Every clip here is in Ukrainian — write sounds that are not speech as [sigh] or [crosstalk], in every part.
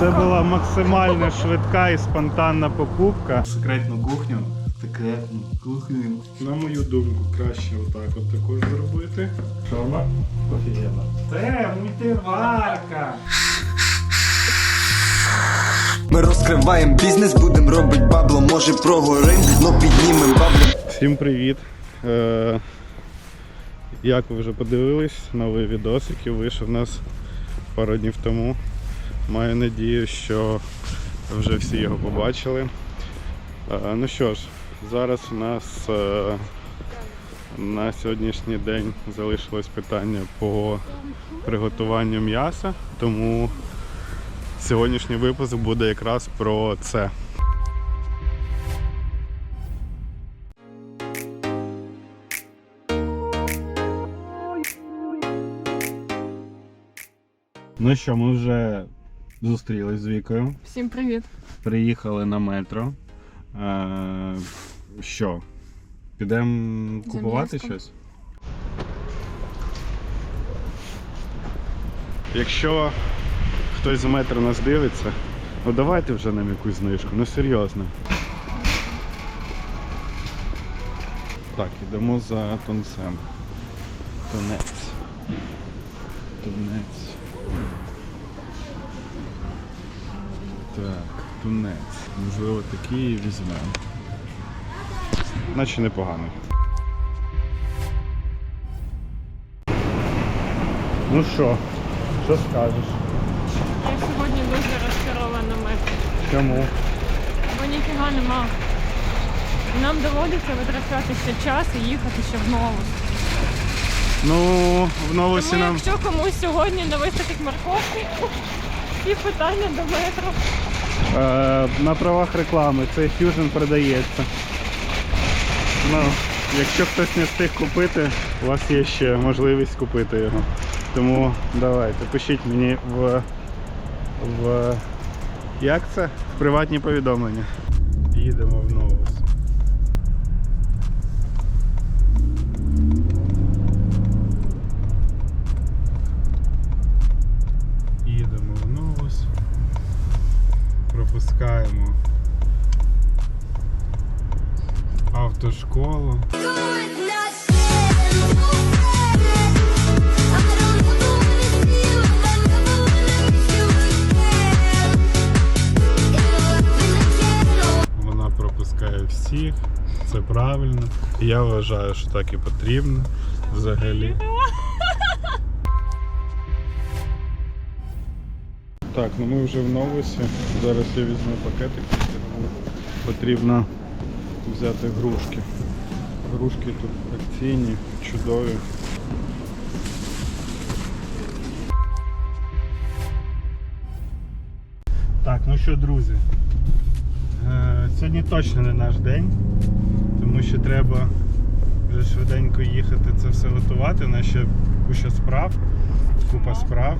Це була максимально швидка і спонтанна покупка. Секретну кухню. Секретну кухню. На мою думку, краще отак от також зробити. Шаурма? Офігенно. Це мультиварка. Ми розкриваємо бізнес, будем робить бабло, може прогорим, но піднімем бабло. Всім привіт! Е, як ви вже подивились, новий відос, який вийшов у нас пару днів тому. Маю надію, що вже всі його побачили. Е, ну що ж, зараз у нас е, на сьогоднішній день залишилось питання по приготуванню м'яса, тому сьогоднішній випуск буде якраз про це. Ну що, ми вже зустрілись з Вікою. Всім привіт. Приїхали на метро. Е, що? Підемо купувати щось? Якщо хтось з метро нас дивиться, ну давайте вже нам якусь знижку, ну серйозно. Так, йдемо за тунцем. Тунець. Тунець. Так, тунець. Можливо, такий візьмемо. Наче непогано. Ну що, що скажеш? Я сьогодні дуже розчарована метро, Чому? бо ніфіга нема. Нам доводиться витрачати ще час і їхати ще в новус. Ну, в новості Тому нам. якщо комусь сьогодні не вистачить морковки, [laughs] і питання до метро. Е, на правах реклами цей Fusion продається. Ну, якщо хтось не встиг купити, у вас є ще можливість купити його. Тому давайте, пишіть мені в. в як це? В приватні повідомлення. Їдемо в новус. Їдемо в новус. Пропускаємо автошколу. Вона пропускає всіх. Це правильно. І Я вважаю, що так і потрібно взагалі. Так, ну ми вже в новусі. Зараз я візьму пакетик. Потрібно взяти грушки. Грушки тут акційні, чудові. Так, ну що, друзі, е, сьогодні точно не наш день, тому що треба вже швиденько їхати це все готувати. У нас ще куча справ, купа справ.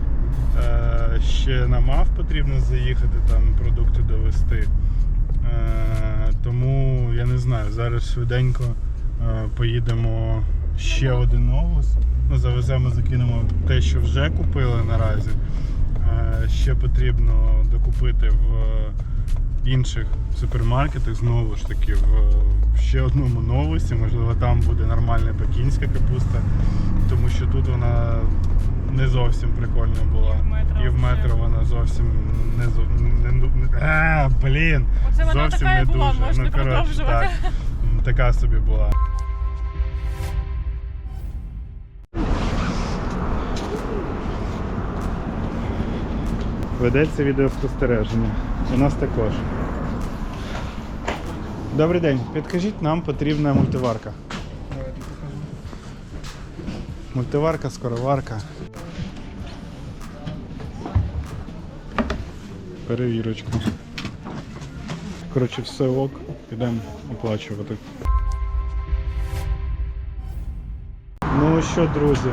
Е, Ще на МАФ потрібно заїхати, там продукти довести. Е, Тому я не знаю, зараз швиденько е, поїдемо ще один новус. Ну, завеземо, закинемо те, що вже купили наразі. Ще потрібно докупити в інших супермаркетах, знову ж таки, в ще одному новусі. Можливо, там буде нормальна пекінська капуста, тому що тут вона не зовсім прикольна була. І в метро вона зовсім не зо- не, не, а, блін. Оце вона Зовсім така і не була, дуже. можна ну, коротше, продовжувати. так. Така собі була. Ведеться відеоспостереження. У нас також. Добрий день. Підкажіть, нам потрібна мультиварка. Мультиварка, скороварка. Перевірочку. Коротше, все ок, підемо оплачувати. Ну що, друзі,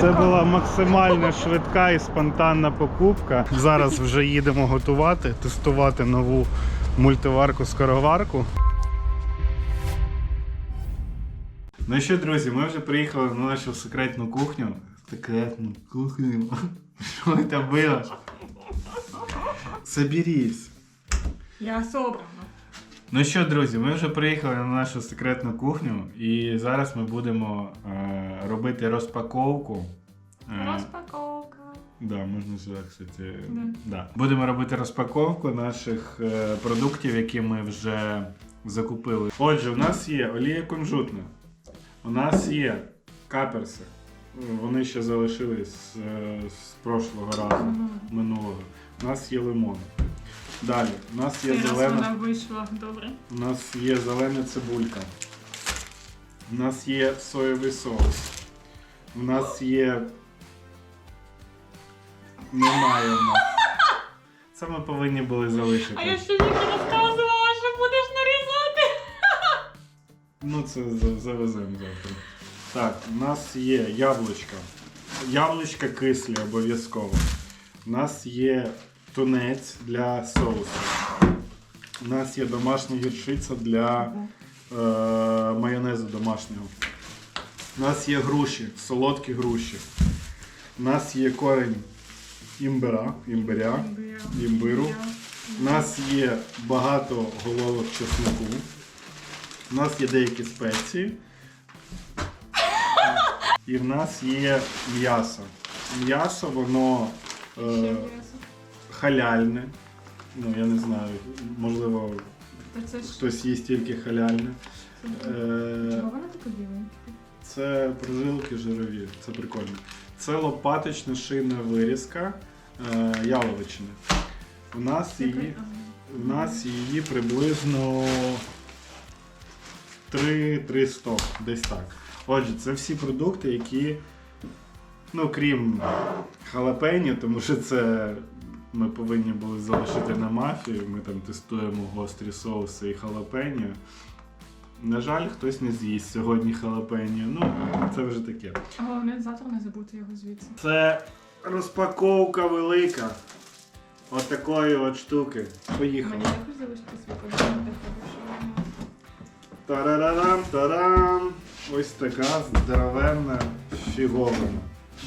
Це була максимально швидка і спонтанна покупка. Зараз вже їдемо готувати, тестувати нову мультиварку-скороварку. Ну що, друзі, ми вже приїхали на нашу секретну кухню. Секретну кухню. Що це було? Соберись. Я собрана. Ну що, друзі, ми вже приїхали на нашу секретну кухню, і зараз ми будемо е, робити розпаковку. Е, Розпаковка. Да, можна сюди, кстати. Да. Да. Будемо робити розпаковку наших е, продуктів, які ми вже закупили. Отже, у нас є олія кунжутна, у нас є каперси. Вони ще залишились з, е, з прошлого разу, минулого. У нас є лимон. Далі, у нас є раз зелена. вона вийшла добре. У нас є зелена цибулька. У нас є соєвий соус. У нас є. Немає в нас. Це ми повинні були залишити. А я ще Вікі розказувала, що будеш нарізати. Ну, це за- завеземо завтра. Так, у нас є яблучка. Яблучка кислі обов'язково. У нас є тунець для соусу. У нас є домашня гірчиця для е, майонезу домашнього. У нас є груші, солодкі груші. У нас є корень імбира, імбиря, імбиру. У нас є багато головок чеснику. У нас є деякі спеції. І в нас є м'ясо. М'ясо, воно е, халяльне. Ну, я не знаю, можливо, Та це ж хтось їсть тільки халяльне. Е, Чого вона така біла? це прожилки жирові, це прикольно. Це лопаточна шийна вирізка е, яловичини. У нас її, у нас її приблизно 3-300, десь так. Отже, це всі продукти, які, ну крім халапені, тому що це ми повинні були залишити на мафію. Ми там тестуємо гострі соуси і халапені. На жаль, хтось не з'їсть сьогодні халапені. Ну, це вже таке. Головне завтра не забути його звідси. Це розпаковка велика. От такої от штуки. Поїхали. Мені також залишити що Тарарарам, тарам. Ось така здоровенна фіговина.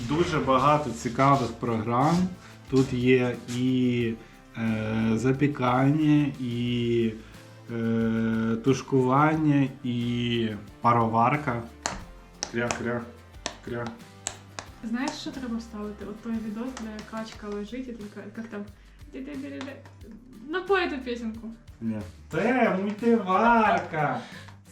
Дуже багато цікавих програм. Тут є і е, запікання, і е, тушкування, і пароварка. Кря-кря. Кря. Знаєш, що треба вставити? От той відос, де качка лежить і така, як там. Напой эту пісеньку. Ні. Це мультиварка.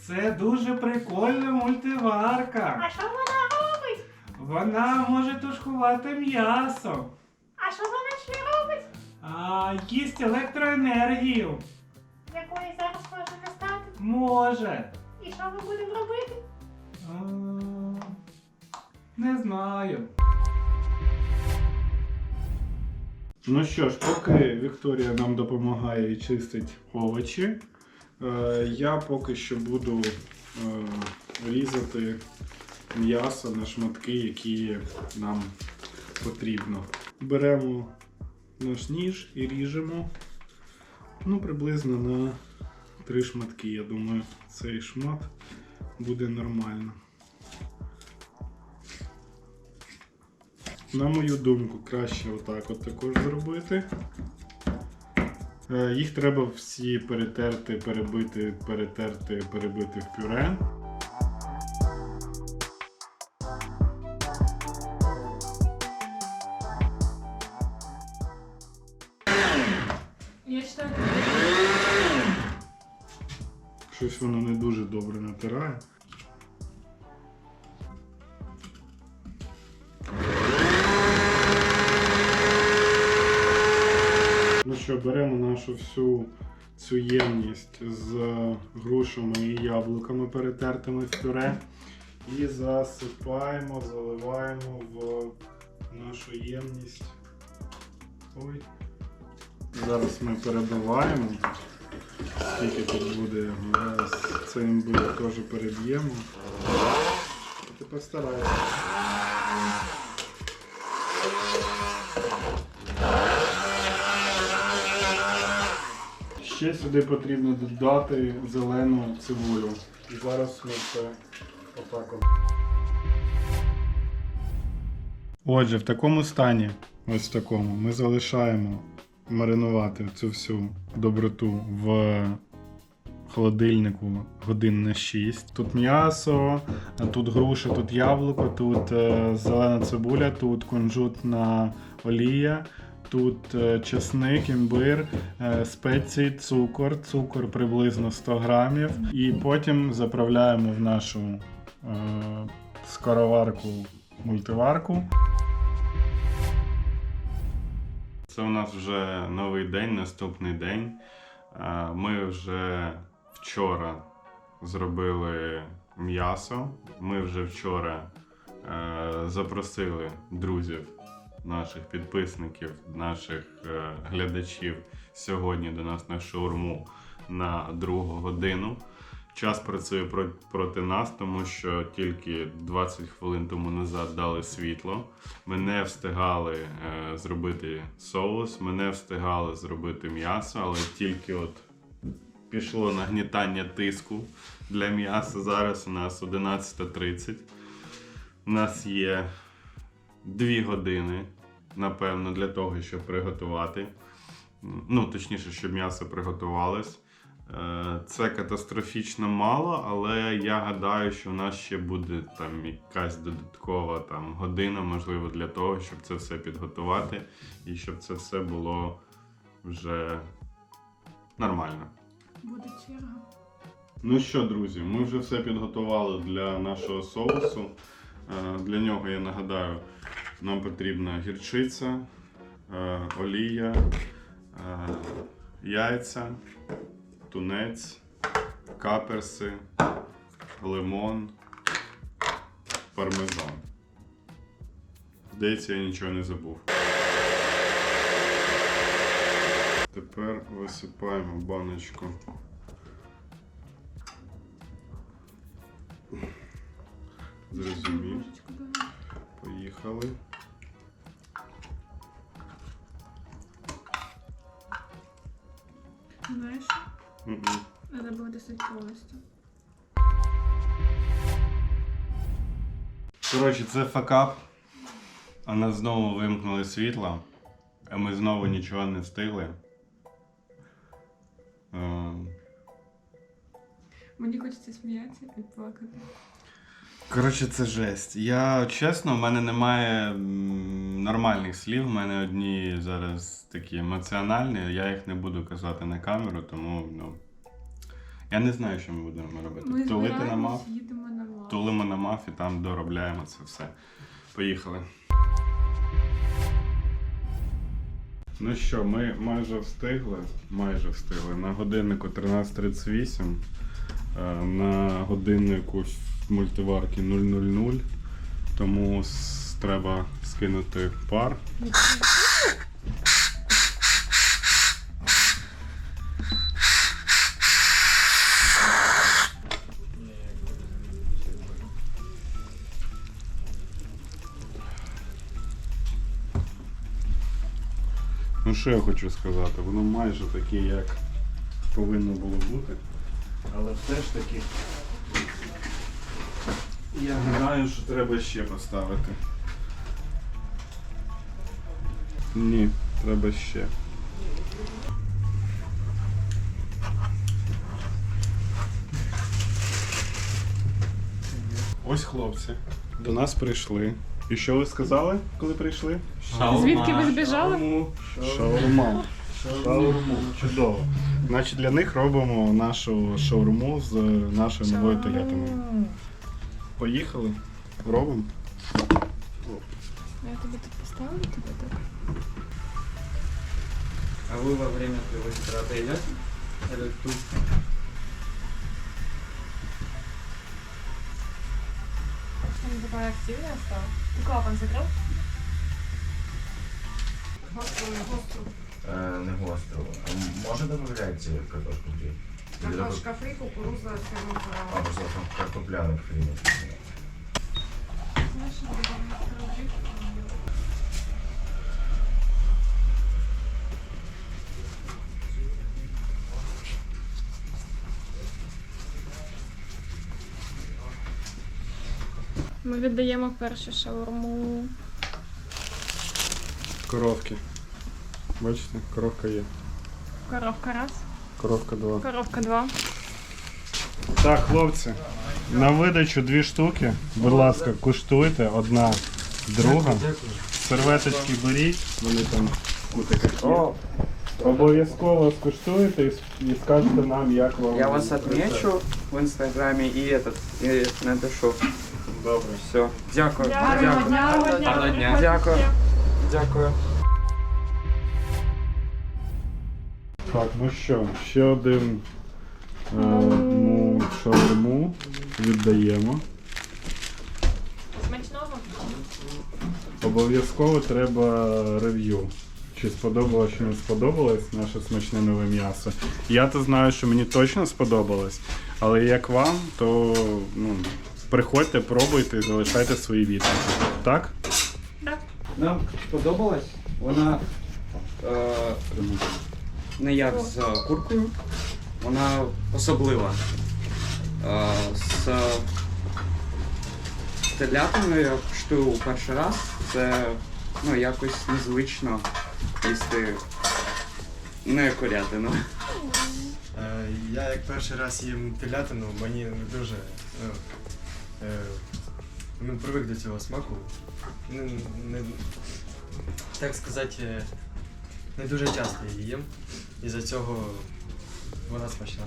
Це дуже прикольна мультиварка. що вона робить? Вона може тушкувати м'ясо. А що вона ще робить? А їсть електроенергію. Якої зараз може не стати? Може. І що ми будемо робити? А, Не знаю. Ну що ж, поки Вікторія нам допомагає і чистить овочі, е, я поки що буду е, різати м'ясо на шматки, які нам потрібно. Беремо наш ніж і ріжемо ну, приблизно на три шматки. Я думаю, цей шмат буде нормально. На мою думку, краще отак от також зробити. Е, Їх треба всі перетерти, перебити, перетерти, перебити в пюре. Я. Щось воно не дуже добре натирає. Ну що, беремо нашу всю цю ємність з грушами і яблуками перетертими в пюре і засипаємо, заливаємо в нашу ємність. Ой. Зараз ми перебиваємо. Скільки тут буде зараз це імбир теж переб'ємо. Тепер старайся. Ще сюди потрібно додати зелену цибулю. І зараз ми це отак. Отже, в такому стані, ось в такому, ми залишаємо маринувати цю всю доброту в холодильнику годин на 6. Тут м'ясо, тут груші, тут яблуко, тут е, зелена цибуля, тут кунжутна олія, тут е, чесник, імбир, е, спеції, цукор, цукор приблизно 100 грамів. І потім заправляємо в нашу скороварку мультиварку. Це у нас вже новий день, наступний день. Е, Ми вже вчора зробили м'ясо. Ми вже вчора е, запросили друзів, наших підписників, наших е, глядачів сьогодні до нас на шаурму на другу годину. Час працює проти нас, тому що тільки 20 хвилин тому назад дали світло. Ми не встигали е, зробити соус, ми не встигали зробити м'ясо, але тільки от пішло нагнітання тиску для м'яса. Зараз у нас 11.30. У нас є 2 години, напевно, для того, щоб приготувати. Ну, точніше, щоб м'ясо приготувалось. Е, Це катастрофічно мало, але я гадаю, що у нас ще буде там якась додаткова там, година, можливо, для того, щоб це все підготувати і щоб це все було вже нормально. Буде черга. Ну що, друзі, ми вже все підготували для нашого соусу. Е, Для нього я нагадаю, нам потрібна гірчиця, е, олія, яйця, тунець, каперси, лимон, пармезан. Здається, я нічого не забув. Тепер висипаємо баночку Зрозумів. Поїхали. Знаєш, Треба було достати повністю. Коротше, це факап. А нас знову вимкнули світло, а ми знову нічого не встигли. Е, Мені хочеться сміятися і плакати. Коротше, це жесть. Я чесно, в мене немає нормальних слів. В мене одні зараз такі емоціональні. Я їх не буду казати на камеру, тому ну. Я не знаю, що ми будемо робити. Ми Тулити на мав, їдемо на мав. тулимо на маф і там доробляємо це все. Поїхали. Ну що, ми майже встигли. Майже встигли. На годиннику 13.38. е, На годиннику мультиварки 000. Тому треба скинути пар. Ну що я хочу сказати, воно майже таке, як повинно було бути. Але все ж таки я гадаю, що треба ще поставити. Ні, треба ще. Ось хлопці. До нас прийшли. І що ви сказали, коли прийшли? Звідки ви збіжали? Шаурма. Шаурму. Чудово. Значить, для них робимо нашу шаурму з нашою новою Тойотою. Поїхали. Робимо. Я тобі тут поставлю тебе так. А вы во время твоего сетрата идете? Или тут? Він така активна став. Ти клапан закрив? Е, не гостро. А може додати картошку фрі? Картошка фри, кукуруза, А, ферментирована. просто там що? Ми віддаємо першу шаурму. Коровки. Бачите, коровка є. Коровка раз, Коровка два. коровка два. Так, хлопці, на видачу дві штуки. Будь ласка, куштуйте. Одна, друга. Серветочки беріть, вони там є. Обов'язково скуштуєте і, с- і скажете нам, як вам. Я вас отмечу в інстаграмі і этот, і напишу. Добре. Все. Дякую. Дякую. гарного дня. Дякую. Дякую. Так, ну що, ще один е, му шаурму віддаємо. Смачного. Обов'язково треба рев'ю. Чи сподобалось, чи не сподобалось наше смачне нове м'ясо. Я то знаю, що мені точно сподобалось, але як вам, то ну, приходьте, пробуйте і залишайте свої відповіді. Так? Нам сподобалось. Вона е, не як з куркою. Вона особлива. Е, з телятиною я куштую перший раз. Це ну, якось незвично їсти не курятину. Е, Я як перший раз їм телятину, мені не дуже. Ну, ну, привик до цього смаку. Не, не, так сказати, не дуже часто її їм. І за цього вона смачна.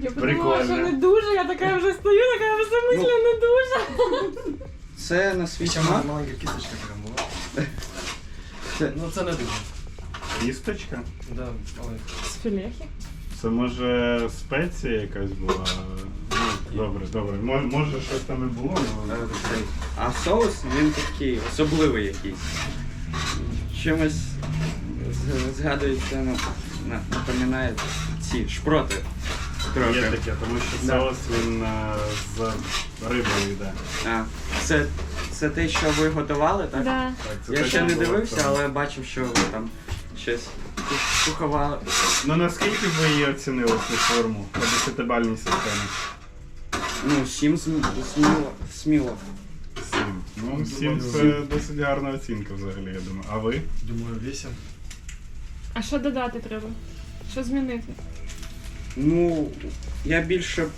Я подумала, Прикольно. що не дуже, я така вже стою, така вже замисля не дуже. Це на свій Ще смак. маленька кісточка прям була. Це- Ну це не дуже. Кісточка? Да, маленька. З філехи. Це може спеція якась була. Ну, добре, добре. Може, може щось там і було, Е, але. цей. А соус він такий особливий якийсь. Чимось згадується, ну, напоминає ці шпроти. Є Трохи. таке, тому що Да. соус він е, з рибою йде. А, це, це те, що ви готували, так? Да. Так, це Я те, ще що не було дивився, але бачив, що ви там щось куховали. Ну наскільки ви її оцінили цю форму по десятибальній системі? Ну, сім зм- сміло. сміло. Сім. Ну, сім це досить гарна оцінка взагалі, я думаю. А ви? Думаю, вісім. А що додати треба? Що змінити? Ну, я більше б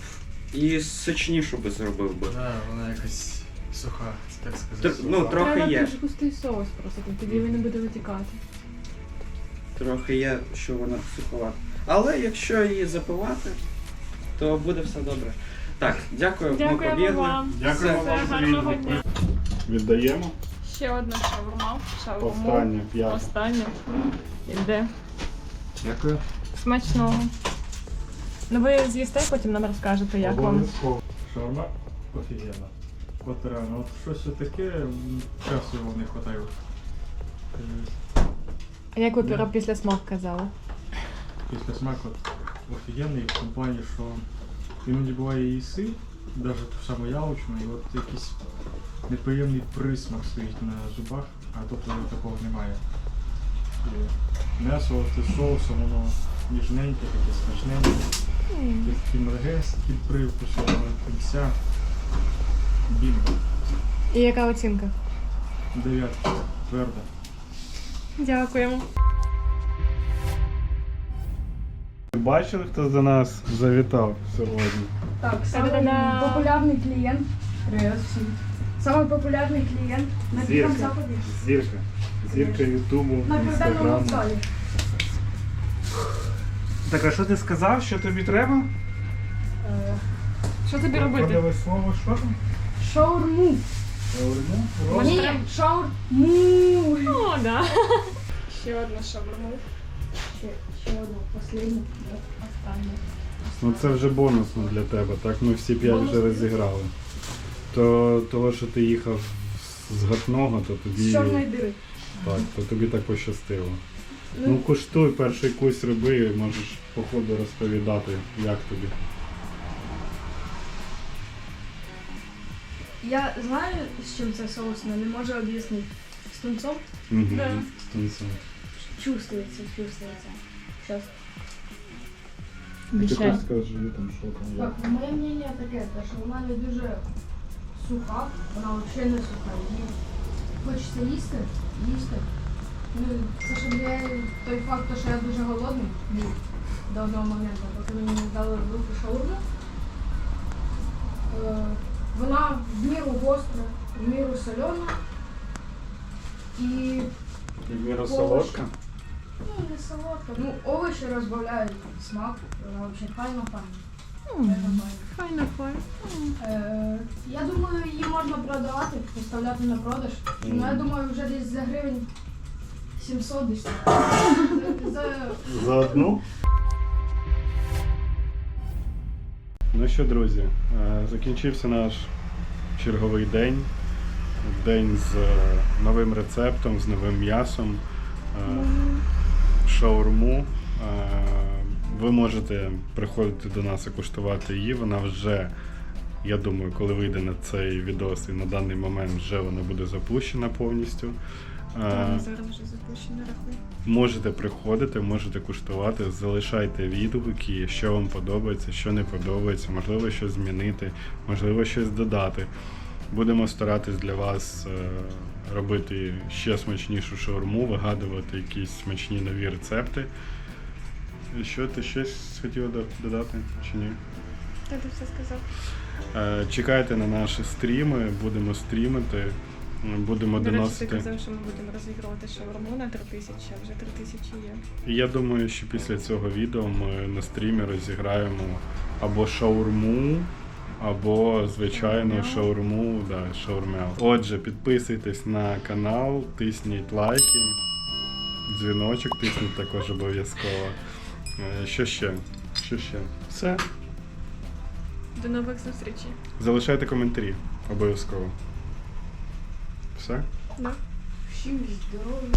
і сочнішу би зробив би. Да, вона якась суха, так Тр- сказати. ну, суха. трохи Треба є. дуже густий соус просто, тоді він не буде витікати. Трохи є, що вона суховата. Але якщо її запивати, то буде все добре. Так, дякую, ми Дякуємо побігли. вам. Дякуємо Все, вам за гарного відгук. дня. Віддаємо. Ще одна шаурма. Шаурму. Останнє, п'яте. Останнє. Іде. Дякую. Смачного. Ну ви з'їсте, потім нам розкажете, як вам. Обов'язково. Шаурма офігенна. От реально, от щось таке, м, часу його не вистачає. А як ви про після смак казали? Після смак от офігенний в тому плані, що іноді буває їси, навіть ту саму яловичну, і от якийсь неприємний присмак стоїть на зубах, а е, такого немає. І м'ясо з соусом, воно ніжненьке, таке смачненьке, такий мергенський привкус, кінця. Бімба. І яка оцінка? Дев'ятка, тверда. Дякуємо. Бачили, хто за нас завітав сьогодні? Так, самый Та-да-да. популярный клиент. Привет всем. Самый популярный клиент на Зирка. Диком Западе. Зірка. Зірка Ютубу, На південному інстаграму. вокзалі. Так, а що ти сказав? Що тобі треба? Е, Що тобі робити? Подавай слово, що там? Шаурму. Шаурму? Ні, шаурму. О, да. Ще одна шаурма. Ще, ще одну, Останню. Ну це вже бонусно для тебе, так? Ми всі п'ять вже розіграли. То того, що ти їхав з гатного, то тобі. З чорної дири. Так, то тобі так пощастило. Ну куштуй перший кусь риби і можеш по ходу розповідати, як тобі. Я знаю, з чим це соус, але не можу об'яснити. З тунцом Угу. Да. З тунцем. чувствується, чувствується. Зараз. Ти хоч скажи там, що там Так, моє мнення таке, що вона не дуже суха, вона взагалі не суха. Її хочеться їсти, їсти. Ну, це ж для той факт, що я дуже голодний до одного моменту, поки мені не дали в руки шаурму. Е, Вона в міру гостра, в міру сольона. І Міра солодка? ну, не солодка. Ну, овочі розбавляють смак, вона взагалі файно файно. Файно, файно. Е, Я думаю, її можна продавати, виставляти на продаж. Ну, я думаю, вже десь за гривень 700 десь. За- За За одну. Ну що, друзі, е, закінчився наш черговий день. День з е, новим рецептом, з новим м'ясом, е, шаурму. Е, Ви можете приходити до нас і куштувати її. Вона вже, я думаю, коли вийде на цей відос і на даний момент вже вона буде запущена повністю. Е, Зараз вже запущено рахуй. Можете приходити, можете куштувати, залишайте відгуки, що вам подобається, що не подобається, можливо, щось змінити, можливо, щось додати. Будемо старатись для вас е, робити ще смачнішу шаурму, вигадувати якісь смачні нові рецепти. Що ти щось хотіла додати чи ні? Та ти все сказав. Е, Чекайте на наші стріми, будемо стрімити, будемо До речі, ти казав, що ми будемо розігрувати шаурму на 3 тисячі, а вже 3 тисячі є. Я думаю, що після цього відео ми на стрімі розіграємо або шаурму, або звичайну Шаурмяу. шаурму, да, шаурмяу. Отже, підписуйтесь на канал, тисніть лайки, дзвіночок тисніть також обов'язково. Е, Що ще? Що ще? Все. До нових зустрічей. Залишайте коментарі обов'язково. Все? Да. всім здоров'я.